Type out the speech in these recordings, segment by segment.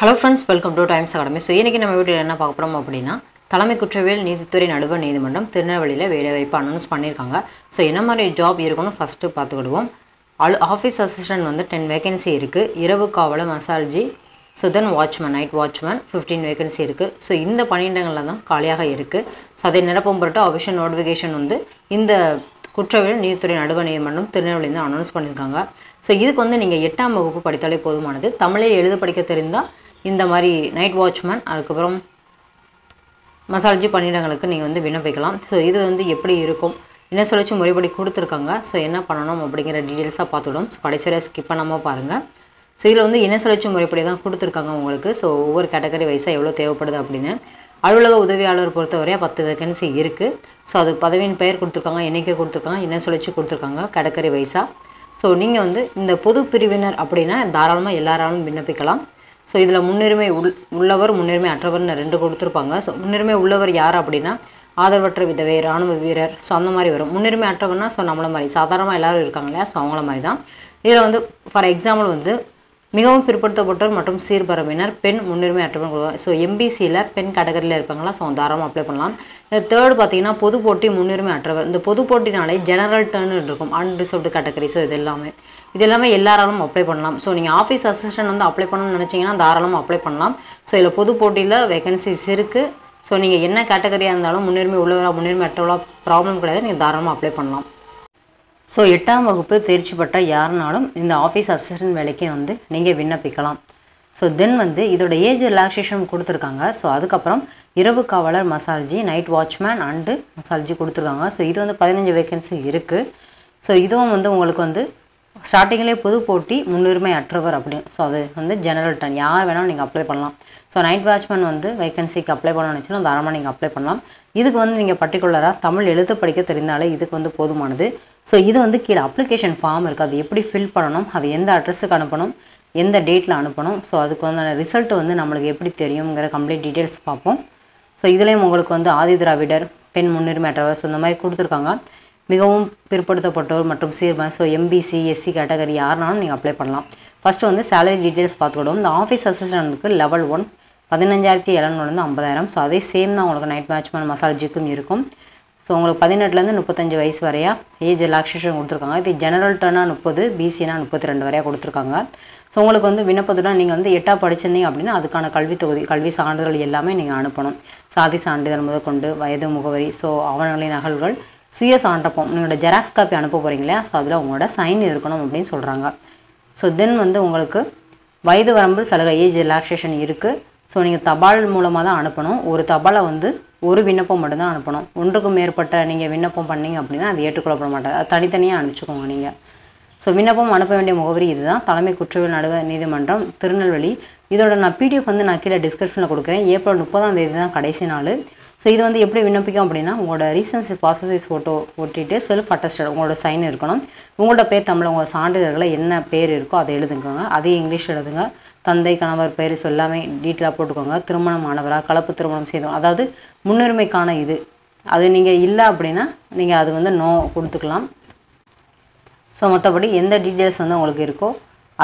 Hello friends welcome to Times Academy so இன்றைக்கி நம்ம வீட்டில் என்ன பார்க்க போகிறோம் அப்படின்னா தலைமை குற்றவியல் நீதித்துறை நடுவர் நீதிமன்றம் திருநெல்வேலியில் வேலைவாய்ப்பு அனௌன்ஸ் பண்ணியிருக்காங்க. ஸோ என்ன மாதிரி ஜாப் இருக்குன்னு ஃபஸ்ட்டு பார்த்துக்கிடுவோம். அல் ஆஃபீஸ் அசிஸ்டன்ட் வந்து டென் வேகன்சி இருக்குது இரவு காவலர் மசால்ஜி so then watchman night watchman fifteen vacancy இருக்குது ஸோ இந்த பணியிடங்களில் தான் காலியாக இருக்குது ஸோ அதை நிரப்பும் பொருட்டு அபிஷன் நோட்டிஃபிகேஷன் வந்து இந்த குற்றவியல் நீதித்துறை நடுவர் நீதிமன்றம் திருநெல்வேலி அனௌன்ஸ் பண்ணியிருக்காங்க. ஸோ இதுக்கு வந்து நீங்கள் எட்டாம் வகுப்பு படித்தாலே போதுமானது. தமிழே எழுத படிக்க தெரிந்தால் இந்த மாதிரி நைட் வாட்ச்மேன் அதுக்கப்புறம் மசாலஜி பணியிடங்களுக்கு நீங்கள் வந்து விண்ணப்பிக்கலாம். ஸோ இது வந்து எப்படி இருக்கும்? என்ன சொல்லிச்சு முறைப்படி கொடுத்துருக்காங்க. ஸோ என்ன பண்ணணும் அப்படிங்கிற டீட்டெயில்ஸாக பார்த்துடும். ஸோ கடைசியாக ஸ்கிப் பண்ணாமல் பாருங்கள் ஸோ இதில் வந்து என்ன சுழற்சி முறைப்படி தான் கொடுத்துருக்காங்க உங்களுக்கு. ஸோ ஒவ்வொரு கேட்டகரி வைஸாக எவ்வளோ தேவைப்படுது அப்படின்னு. அலுவலக உதவியாளர் பொறுத்தவரையாக பத்து வேகன்சி இருக்குது ஸோ அது பதவியின் பெயர் கொடுத்துருக்காங்க எண்ணிக்கை கொடுத்துருக்காங்க என்ன சுழற்சி கொடுத்துருக்காங்க கேட்டகரி வைஸாக ஸோ நீங்கள் வந்து இந்த பொது பிரிவினர் அப்படின்னா தாராளமாக எல்லாராலும் விண்ணப்பிக்கலாம். ஸோ இதில் முன்னுரிமை உள் உள்ளவர் முன்னுரிமை அற்றவர்னு ரெண்டு கொடுத்துருப்பாங்க. ஸோ முன்னுரிமை உள்ளவர் யார் அப்படின்னா ஆதரவற்ற விதவை இராணுவ வீரர். ஸோ அந்த மாதிரி வரும். முன்னுரிமை அற்றவர்னா ஸோ நம்மள மாதிரி. சாதாரணமாக எல்லாரும் இருக்காங்க இல்லையா? ஸோ அவங்கள மாதிரி தான் இதில் வந்து ஃபார் எக்ஸாம்பிள் வந்து மிகவும் பிற்படுத்தப்பட்டோர் மற்றும் சீர்பரம்பினர் பெண் முன்னுரிமை அற்றவர்கள் ஸோ எம்பிசியில் பெண் கேட்டகரியில் இருப்பாங்களா? ஸோ தாராளமாக அப்ளை பண்ணலாம். இந்த தேர்ட் பார்த்தீங்கன்னா பொது போட்டி முன்னுரிமை அற்றவர். இந்த பொது போட்டினாலே ஜெனரல் டர்ன் இருக்கும். அன்ரிசர்வ்டு கேட்டகரி ஸோ இது எல்லாமே இது எல்லாமே எல்லாராலும் அப்ளை பண்ணலாம். ஸோ நீங்கள் ஆஃபீஸ் அசிஸ்டன்ட் வந்து அப்ளை பண்ணணும்னு நினச்சிங்கன்னா தாராளமாக அப்ளை பண்ணலாம். ஸோ இதில் பொது போட்டியில் வேகன்சிஸ் இருக்குது ஸோ நீங்கள் என்ன கேட்டகரியாக இருந்தாலும் முன்னுரிமை உள்ளவராக முன்னுரிமை அற்றவரா ப்ராப்ளம் கிடையாது. நீங்கள் தாராளமாக அப்ளை பண்ணலாம். ஸோ எட்டாம் வகுப்பு தேர்ச்சி பெற்ற யாருனாலும் இந்த ஆஃபீஸ் அசிஸ்டன்ட் வேலைக்கு வந்து நீங்கள் விண்ணப்பிக்கலாம். ஸோ தென் வந்து இதோட ஏஜ் ரிலாக்ஸேஷன் கொடுத்துருக்காங்க. ஸோ அதுக்கப்புறம் இரவு காவலர் மசால்ஜி நைட் வாட்ச்மேன் அண்டு மசால்ஜி கொடுத்துருக்காங்க. ஸோ இது வந்து பதினஞ்சு வேகன்சி இருக்குது ஸோ இதுவும் வந்து உங்களுக்கு வந்து ஸ்டார்டிங்லேயே புது போட்டி முன்னுரிமை அற்றவர் அப்படின்னு. ஸோ அது வந்து ஜெனரல் டன் யார் வேணாலும் நீங்கள் அப்ளை பண்ணலாம். ஸோ நைட் வாட்ச்மேன் வந்து வேகன்சிக்கு அப்ளை பண்ணணும்னு நினச்சினா தாராளமாக நீங்கள் அப்ளை பண்ணலாம். இதுக்கு வந்து நீங்கள் பர்டிகுலராக தமிழ் எழுத்து படிக்க தெரிந்தாலே இதுக்கு வந்து போதுமானது. ஸோ இது வந்து கீழே அப்ளிகேஷன் ஃபார்ம் இருக்குது அது எப்படி ஃபில் பண்ணணும்? அது எந்த அட்ரஸுக்கு அனுப்பணும்? எந்த டேட்டில் அனுப்பணும்? ஸோ அதுக்கு வந்து ரிசல்ட் வந்து நம்மளுக்கு எப்படி தெரியுங்கிற கம்ப்ளீட் டீட்டெயில்ஸ் பார்ப்போம். ஸோ இதுலேயும் உங்களுக்கு வந்து ஆதி திராவிடர் பெண் முன்னுரிமை அற்றவர் ஸோ இந்த மாதிரி கொடுத்துருக்காங்க. மிகவும் பிற்படுத்தப்பட்டோர் மற்றும் சீர்மை ஸோ எம்பிசி எஸ்சி கேட்டகரி யாருனாலும் நீங்கள் அப்ளை பண்ணலாம். ஃபஸ்ட்டு வந்து சேலரி டீட்டெயில்ஸ் பார்த்துக்கிடுவோம். இந்த ஆஃபீஸ் அசிஸ்டண்ட்டுக்கு லெவல் ஒன் பதினஞ்சாயிரத்தி எழுநூறுலேருந்து ஐம்பதாயிரம். ஸோ அதே சேம் தான் உங்களுக்கு நைட் மேட்ச்மேன் மசாலஜிக்கும் இருக்கும். ஸோ உங்களுக்கு பதினெட்டுலேருந்து முப்பத்தஞ்சு வயசு வரையா ஏஜ் ரிலாக்ஸேஷன் கொடுத்துருக்காங்க. இது ஜெனரல் டர்னாக முப்பது பிசினா முப்பத்தி ரெண்டு வரையா கொடுத்துருக்காங்க. ஸோ உங்களுக்கு வந்து விண்ணப்பத்துடன் நீங்கள் வந்து எட்டாக படிச்சிருந்தீங்க அப்படின்னா அதுக்கான கல்வி தொகுதி கல்வி சான்றிதழ் எல்லாமே நீங்கள் அனுப்பணும். சாதி சான்றிதழ் முதற்கொண்டு வயது முகவரி ஸோ ஆவணங்களின் நகல்கள் சுய சான்றப்பம் நீங்களோட ஜெராக்ஸ் காப்பி அனுப்ப போகிறீங்களா ஸோ அதில் உங்களோட சைன் இருக்கணும் அப்படின்னு சொல்கிறாங்க ஸோ தென் வந்து உங்களுக்கு வயது வரம்பு சலுகை ஏஜ் ரிலாக்ஸேஷன் இருக்குது ஸோ நீங்கள் தபால் மூலமாக தான் அனுப்பணும். ஒரு தபாலை வந்து ஒரு விண்ணப்பம் மட்டும்தான் அனுப்பணும். ஒன்றுக்கும் மேற்பட்ட நீங்கள் விண்ணப்பம் பண்ணீங்க அப்படின்னா அது ஏற்றுக்கொள்ளப்பட மாட்டாது. அது தனித்தனியாக அனுப்பிச்சிக்கோங்க நீங்கள் ஸோ விண்ணப்பம் அனுப்ப வேண்டிய முகவரி இதுதான். தலைமை குற்றவியல் நடுவர் நீதிமன்றம் திருநெல்வேலி. இதோட நான் பிடிஎஃப் வந்து நான் கீழே டிஸ்கிரிப்ஷனில் கொடுக்குறேன். ஏப்ரல் முப்பதாம் தேதி தான் கடைசி நாள். ஸோ இது வந்து எப்படி விண்ணப்பிக்கும் அப்படின்னா உங்களோட ரீசன்ஸ் பாஸ்போர்ட் சைஸ் ஃபோட்டோ ஒட்டிட்டு செல்ஃப் அட்டஸ்டட் உங்களோட சைன் இருக்கணும். உங்களோட பேர் தமிழ் உங்களோட சான்றிதழ்களில் என்ன பேர் இருக்கோ அதை எழுதுங்க அதே இங்கிலீஷ் எழுதுங்க. தந்தை கணவர் பெயர் சொல்லாமே எல்லாமே டீட்டெயிலாக போட்டுக்கோங்க. திருமணம் ஆனவராக கலப்பு திருமணம் செய்தோம் அதாவது முன்னுரிமைக்கான இது. அது நீங்கள் இல்லை அப்படின்னா நீங்கள் அது வந்து நோ கொடுத்துக்கலாம். ஸோ மற்றபடி எந்த டீட்டெயில்ஸ் வந்து உங்களுக்கு இருக்கோ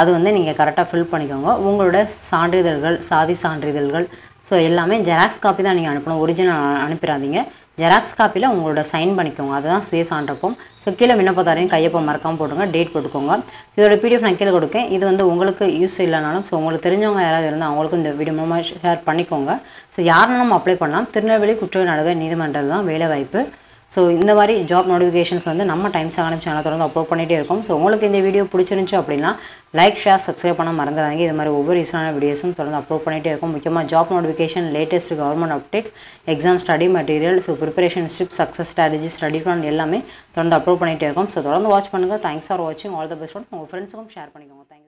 அது வந்து நீங்கள் கரெக்டாக ஃபில் பண்ணிக்கோங்க. உங்களோட சான்றிதழ்கள் சாதி சான்றிதழ்கள். ஸோ எல்லாமே ஜெராக்ஸ் காப்பி தான் நீங்கள் அனுப்பணும். ஒரிஜினல் அனுப்பிடாதீங்க. ஜெராக்ஸ் காப்பியில் உங்களோட சைன் பண்ணிக்கோங்க. அதுதான் சுய சான்றப்பம் ஸோ கீழே விண்ணப்பதாரையும் கையப்பம் மறக்காமல் போட்டுங்க. டேட் போட்டுக்கோங்க இதோட பிடிஎஃப் நான் கீழே கொடுக்கேன். இது வந்து உங்களுக்கு யூஸ் இல்லைனாலும் ஸோ உங்களுக்கு தெரிஞ்சவங்க யாராவது இருந்தால் அவங்களுக்கும் இந்த வீடியோ மூலமாக ஷேர் பண்ணிக்கோங்க. ஸோ யாருனாலும் அப்ளை பண்ணலாம். திருநெல்வேலி குற்றவியல் நடுவர் நீதிமன்றம் தான் வேலை வாய்ப்பு ஸோ இந்த மாதிரி ஜாப் நோட்டிஃபிகேஷன்ஸ் வந்து நம்ம டைம்ஸ் ஆகணும் சேனல் தொடர்ந்து அப்லோட் பண்ணிகிட்டே இருக்கும். ஸோ உங்களுக்கு இந்த வீடியோ பிடிச்சிருந்துச்சு அப்படின்னா லைக் ஷேர் சப்ஸ்கிரைப் பண்ண மறந்துடாதீங்க. இது மாதிரி ஒவ்வொரு யூஸ்ஃபுல்லான வீடியோஸும் தொடர்ந்து அப்லோட் பண்ணிகிட்டே இருக்கும். முக்கியமாக job notification latest government update exam study material so preparation step success strategy study plan எல்லாமே தொடர்ந்து அப்லோட் பண்ணிகிட்டே இருக்கும். ஸோ தொடர்ந்து வாட்ச் பண்ணுங்கள் தேங்க்ஸ் ஃபார் வாட்சிங் ஆல் த பெஸ்ட் உங்கள் ஃப்ரெண்ட்ஸுக்கும் ஷேர் பண்ணிக்கோங்க. தேங்க்யூ